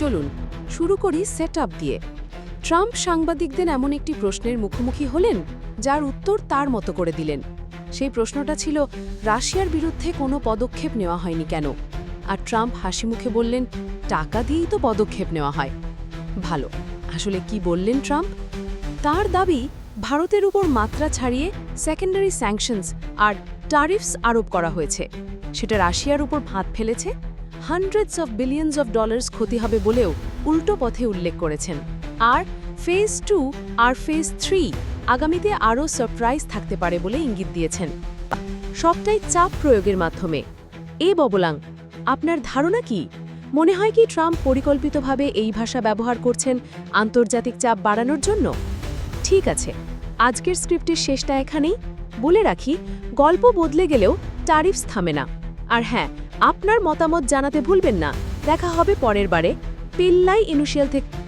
চলুন, শুরু করি সেট দিয়ে। ট্রাম্প সাংবাদিকদের এমন একটি প্রশ্নের মুখোমুখি হলেন, যার উত্তর তার মতো করে দিলেন। সেই প্রশ্নটা ছিল, রাশিয়ার বিরুদ্ধে কোনো পদক্ষেপ নেওয়া হয়নি কেন? আর ট্রাম্প হাসি মুখে বললেন, টাকা দিয়েই তো পদক্ষেপ নেওয়া হয়। ভালো, আসলে কি বললেন ট্রাম্প? তার দাবি, ভারতের উপর মাত্রা ছাড়িয়ে সেকেন্ডারি স্যাংশনস আর টারিফস আরোপ করা হয়েছে। সেটা রাশিয়ার উপর ভাত ফেলেছে hundreds of billions of dollars ক্ষতি হবে বলেও উল্টো পথে উল্লেখ করেছেন। আর ফেজ টু আর ফেজ থ্রি আগামীতে আরও সারপ্রাইজ থাকতে পারে বলে ইঙ্গিত দিয়েছেন। সবটাই চাপ প্রয়োগের মাধ্যমে। এ ববলাং, আপনার ধারণা কি? মনে হয় কি ট্রাম্প পরিকল্পিতভাবে এই ভাষা ব্যবহার করছেন আন্তর্জাতিক চাপ বাড়ানোর জন্য? ঠিক আছে, আজকের স্ক্রিপ্টের শেষটা এখানেই। বলে রাখি, গল্প বদলে গেলেও টারিফস থামে না। আর হ্যাঁ আপনার মতামত জানাতে ভুলবেন না। দেখা হবে পরের বারে। পিল্লাই ইনুশিয়াল থেকে